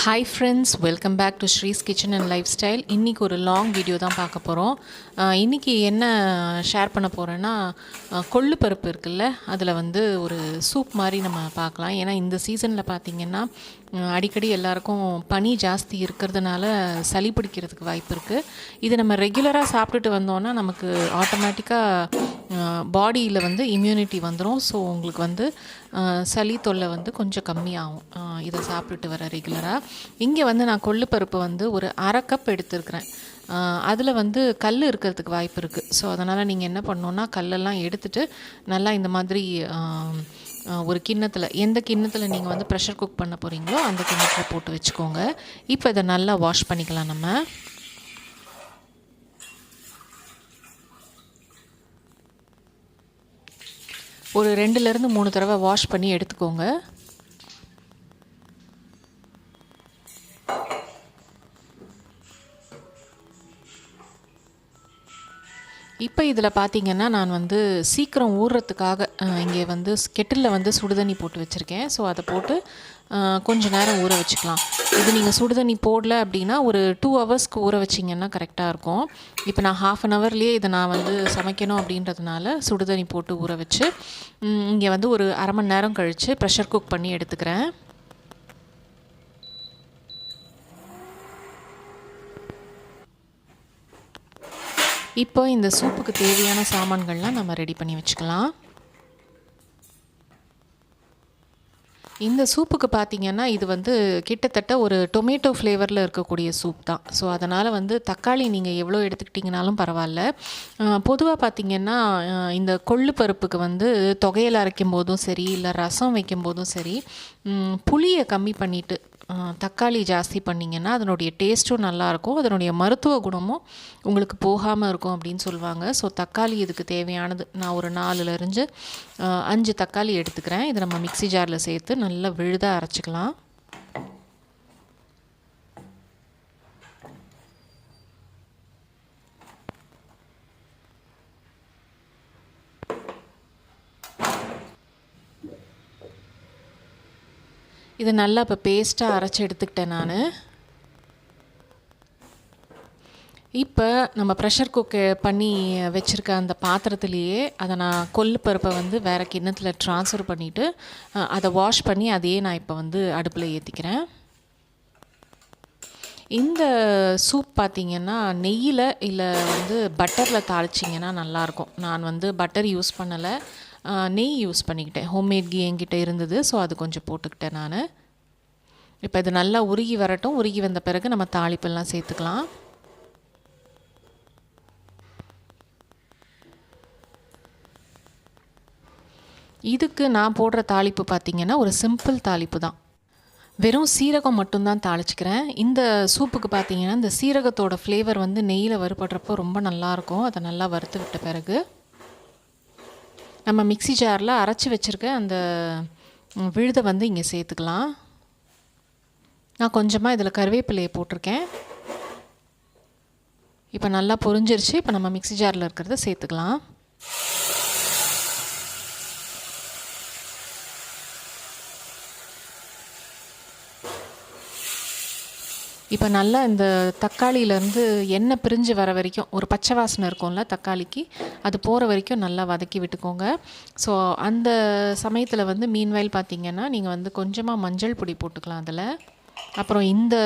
Hi friends welcome back to Sri's kitchen and lifestyle இன்றைக்கி ஒரு long video தான் பார்க்க போகிறோம் இன்றைக்கி என்ன ஷேர் பண்ண போகிறேன்னா கொள்ளு பருப்பு இருக்குல்ல அதில் வந்து ஒரு சூப் மாதிரி நம்ம பார்க்கலாம். ஏன்னா இந்த சீசனில் பார்த்திங்கன்னா அடிக்கடி எல்லாருக்கும் பனி ஜாஸ்தி இருக்கிறதுனால சளி பிடிக்கிறதுக்கு வாய்ப்பு இருக்குது இது நம்ம ரெகுலராக சாப்பிட்டுட்டு வந்தோன்னா நமக்கு ஆட்டோமேட்டிக்காக பாடியில் வந்து இம்யூனிட்டி வந்துடும் ஸோ உங்களுக்கு வந்து சளி தொல்லை வந்து கொஞ்சம் கம்மியாகும். இதை சாப்பிட்டுட்டு வர ரெகுலராக இங்கே வந்து நான் கொள்ளு பருப்பு வந்து ஒரு அரை கப் எடுத்துருக்கிறேன். அதில் வந்து கல் இருக்கிறதுக்கு வாய்ப்பு இருக்குது ஸோ அதனால் நீங்கள் என்ன பண்ணணுன்னா கல்லெல்லாம் எடுத்துகிட்டு நல்லா இந்த மாதிரி ஒரு கிண்ணத்தில் எந்த கிண்ணத்தில் நீங்கள் வந்து ப்ரெஷர் குக் பண்ண போகிறீங்களோ அந்த கிண்ணத்தில் போட்டு வச்சுக்கோங்க. இப்போ இதை நல்லா வாஷ் பண்ணிக்கலாம் நம்ம. ஒரு ரெண்டுலேருந்து மூணு தடவை வாஷ் பண்ணி எடுத்துக்கோங்க. இப்போ இதில் பார்த்தீங்கன்னா நான் வந்து சீக்கிரம் ஊறுறதுக்காக இங்கே வந்து கெட்டிலில் வந்து சுடுதண்ணி போட்டு வச்சுருக்கேன். ஸோ அதை போட்டு கொஞ்சம் நேரம் ஊற வச்சுக்கலாம். இது நீங்கள் சுடுதண்ணி போடல அப்படின்னா ஒரு டூ ஹவர்ஸ்க்கு ஊற வச்சிங்கன்னா கரெக்டாக இருக்கும். இப்போ நான் ஹாஃப் அன் ஹவர்லேயே இதை நான் வந்து சமைக்கணும் அப்படின்றதுனால சுடுதண்ணி போட்டு ஊற வச்சு இங்கே வந்து ஒரு அரை மணி நேரம் கழித்து ப்ரெஷர் குக் பண்ணி எடுத்துக்கிறேன். இப்போ இந்த சூப்புக்கு தேவையான சாமான்கள்லாம் நம்ம ரெடி பண்ணி வச்சுக்கலாம். இந்த சூப்புக்கு பார்த்தீங்கன்னா இது வந்து கிட்டத்தட்ட ஒரு டொமேட்டோ ஃப்ளேவரில் இருக்கக்கூடிய சூப் தான். ஸோ அதனால் வந்து தக்காளி நீங்கள் எவ்வளோ எடுத்துக்கிட்டிங்கனாலும் பரவாயில்ல. பொதுவாக பார்த்தீங்கன்னா இந்த கொள்ளு பருப்புக்கு வந்து தொகையில் அரைக்கும் போதும் சரி இல்லை ரசம் வைக்கும் போதும் சரி புளியை கம்மி பண்ணிவிட்டு தக்காளி ஜாஸ்தி பண்ணிங்கன்னா அதனுடைய டேஸ்ட்டும் நல்லாயிருக்கும். அதனுடைய மருத்துவ குணமும் உங்களுக்கு போகாமல் இருக்கும் அப்படின்னு சொல்லுவாங்க. ஸோ தக்காளி இதுக்கு தேவையானது நான் ஒரு நாலுலேருந்து அஞ்சு தக்காளி எடுத்துக்கிறேன். இதை நம்ம மிக்ஸி ஜாரில் சேர்த்து நல்லா விழுதாக அரைச்சிக்கலாம். இது நல்லா இப்போ பேஸ்ட்டாக அரைச்சி எடுத்துக்கிட்டேன் நான். இப்போ நம்ம ப்ரெஷர் குக்கு பண்ணி வச்சுருக்க அந்த பாத்திரத்துலேயே அதை நான் கொள்ளு பருப்பை வந்து வேறு கிண்ணத்தில் ட்ரான்ஸ்ஃபர் பண்ணிவிட்டு அதை வாஷ் பண்ணி அதையே நான் இப்போ வந்து அடுப்பில் ஏற்றிக்கிறேன் இந்த சூப் பார்த்தீங்கன்னா நெய்யில் இல்லை வந்து பட்டரில் தாளிச்சிங்கன்னா நல்லாயிருக்கும் நான் வந்து பட்டர் யூஸ் பண்ணலை. நெய் யூஸ் பண்ணிக்கிட்டேன். ஹோம்மேட் கீ என்கிட்ட இருந்தது. ஸோ அது கொஞ்சம் போட்டுக்கிட்டேன் நான். இப்போ இது நல்லா உருகி வரட்டும். உருகி வந்த பிறகு நம்ம தாளிப்பெல்லாம் சேர்த்துக்கலாம். இதுக்கு நான் போடுற தாளிப்பு பார்த்தீங்கன்னா ஒரு சிம்பிள் தாளிப்பு தான். வெறும் சீரகம் மட்டும்தான் தாளிச்சுக்கிறேன். இந்த சூப்புக்கு பார்த்தீங்கன்னா இந்த சீரகத்தோட ஃப்ளேவர் வந்து நெய்யில் வறுபடுறப்போ ரொம்ப நல்லாயிருக்கும். அதை நல்லா வறுத்து விட்ட பிறகு நம்ம மிக்ஸி ஜாரில் அரைச்சி வச்சுருக்க அந்த விழுதை வந்து இங்கே சேர்த்துக்கலாம். நான் கொஞ்சமாக இதில் கருவேப்பிலையை போட்டிருக்கேன். இப்போ நல்லா பொரிஞ்சிருச்சு. இப்போ நம்ம மிக்ஸி ஜாரில் இருக்கிறத சேர்த்துக்கலாம். இப்போ நல்லா இந்த தக்காளியிலேருந்து எண்ணெய் பிரிஞ்சு வர வரைக்கும் ஒரு பச்சை வாசனை இருக்கும்ல தக்காளிக்கு அது போகிற வரைக்கும் நல்லா வதக்கி விட்டுக்கோங்க. ஸோ அந்த சமயத்தில் வந்து மீன்வாயில் பார்த்தீங்கன்னா நீங்கள் வந்து கொஞ்சமாக மஞ்சள் பொடி போட்டுக்கலாம் அதில். அப்புறம் இந்த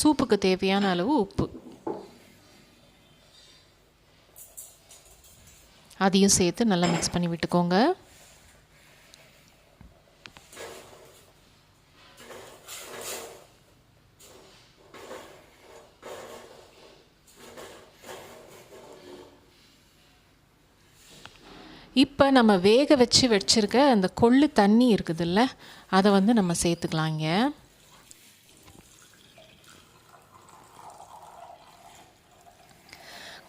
சூப்புக்கு தேவையான அளவு உப்பு. அதையும் சேர்த்து நல்லா மிக்ஸ் பண்ணி விட்டுக்கோங்க. இப்போ நம்ம வேக வச்சு வச்சுருக்க அந்த கொள்ளு தண்ணி இருக்குதுல்ல அதை வந்து நம்ம சேர்த்துக்கலாங்க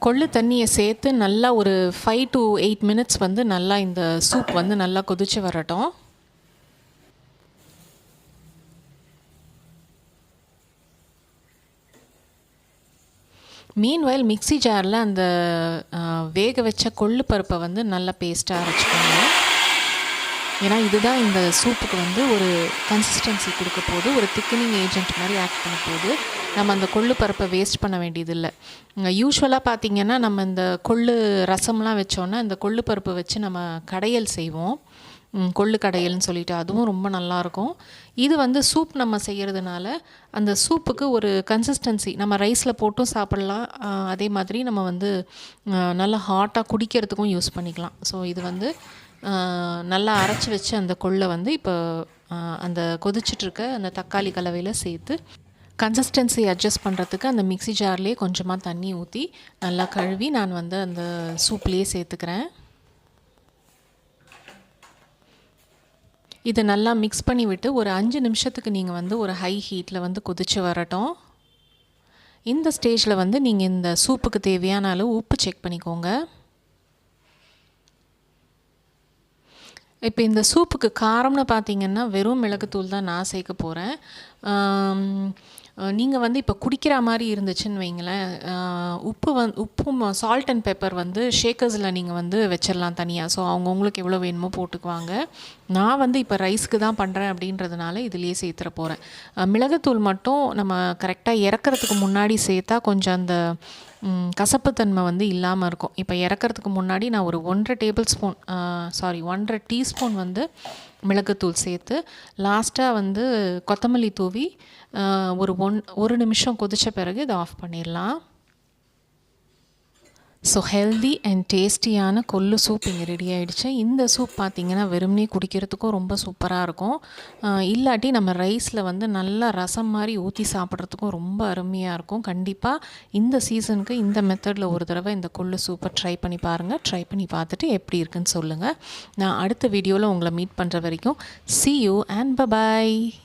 கொள்ளு தண்ணியை சேர்த்து நல்லா ஒரு ஃபைவ் டு எயிட் மினிட்ஸ் வந்து நல்லா இந்த சூப் வந்து நல்லா கொதிச்சு வரட்டும். மீன்வயல் மிக்ஸி ஜாரில் அந்த வேக வச்ச கொள்ளு பருப்பை வந்து நல்லா பேஸ்ட்டாக அரைச்சிக்கோங்க. ஏன்னா இதுதான் இந்த சூப்புக்கு வந்து ஒரு கன்சிஸ்டன்சி கொடுக்க போகுது ஒரு திக்கனிங் ஏஜென்ட் மாதிரி ஆக்ட் பண்ண போது நம்ம அந்த கொள்ளு பருப்பை வேஸ்ட் பண்ண வேண்டியதில்லை. யூஸ்வலாக பார்த்திங்கன்னா நம்ம இந்த கொள்ளு ரசம்லாம் வச்சோன்னா இந்த கொள்ளு பருப்பு வச்சு நம்ம கடையல் செய்வோம். கொள்ளு கடையல்னு சொல்லிட்டு அதுவும் ரொம்ப நல்லாயிருக்கும். இது வந்து சூப் நம்ம செய்கிறதுனால அந்த சூப்புக்கு ஒரு கன்சிஸ்டன்சி நம்ம ரைஸில் போட்டும் சாப்பிட்லாம். அதே மாதிரி நம்ம வந்து நல்லா ஹாட்டாக குடிக்கிறதுக்கும் யூஸ் பண்ணிக்கலாம். ஸோ இது வந்து நல்லா அரைச்சி வச்சு அந்த கொள்ளை வந்து இப்போ அந்த கொதிச்சிட்ருக்க அந்த தக்காளி கலவையில் சேர்த்து கன்சிஸ்டன்சி அட்ஜஸ்ட் பண்ணுறதுக்கு அந்த மிக்சி ஜார்லேயே கொஞ்சமாக தண்ணி ஊற்றி நல்லா கழுவி நான் வந்து அந்த சூப்லேயே சேர்த்துக்கிறேன். இதை நல்லா மிக்ஸ் பண்ணி விட்டு ஒரு அஞ்சு நிமிஷத்துக்கு நீங்கள் வந்து ஒரு ஹை ஹீட்டில் வந்து கொதிச்சு வரட்டும். இந்த ஸ்டேஜில் வந்து நீங்கள் இந்த சூப்புக்கு தேவையான அளவு உப்பு செக் பண்ணிக்கோங்க. இப்போ இந்த சூப்புக்கு காரம்னு பார்த்தீங்கன்னா வெறும் மிளகுத்தூள் தான் நான் சேர்க்க போகிறேன் நீங்கள் வந்து இப்போ குடிக்கிற மாதிரி இருந்துச்சுன்னு வைங்களேன் உப்பு வந் உப்பும் சால்ட் அண்ட் பெப்பர் வந்து ஷேக்கர்ஸில் நீங்கள் வந்து வச்சிடலாம் தனியாக ஸோ அவங்கவுங்களுக்கு எவ்வளோ வேணுமோ போட்டுக்குவாங்க. நான் வந்து இப்போ ரைஸ்க்கு தான் பண்ணுறேன் அப்படின்றதுனால இதுலேயே சேர்த்துற போகிறேன் மிளகுத்தூள் மட்டும் நம்ம கரெக்டாக இறக்கறதுக்கு முன்னாடி சேர்த்தா கொஞ்சம் அந்த கசப்புத்தன்மை வந்து இல்லாமல் இருக்கும். இப்போ இறக்கறதுக்கு முன்னாடி நான் ஒரு ஒன்றரை டேபிள் ஸ்பூன் சாரி ஒன்றரை டீஸ்பூன் வந்து மிளகுத்தூள் சேர்த்து லாஸ்ட்டாக வந்து கொத்தமல்லி தூவி ஒரு ஒன் ஒரு நிமிஷம் கொதித்த பிறகு இதை ஆஃப் பண்ணிடலாம் ஸோ ஹெல்தி அண்ட் டேஸ்டியான கொள்ளு சூப் இங்கே ரெடி ஆகிடுச்சு இந்த சூப் பார்த்திங்கன்னா வெறும்னே குடிக்கிறதுக்கும் ரொம்ப சூப்பராக இருக்கும். இல்லாட்டி நம்ம ரைஸில் வந்து நல்லா ரசம் மாதிரி ஊற்றி சாப்பிட்றதுக்கும் ரொம்ப அருமையாக இருக்கும். கண்டிப்பாக இந்த சீசனுக்கு இந்த மெத்தடில் ஒரு தடவை இந்த கொள்ளு சூப்பை ட்ரை பண்ணி பாருங்கள் ட்ரை பண்ணி பார்த்துட்டு எப்படி இருக்குன்னு சொல்லுங்கள் நான் அடுத்த வீடியோவில் உங்களை மீட் பண்ணுற வரைக்கும் சி யூ அண்ட் bye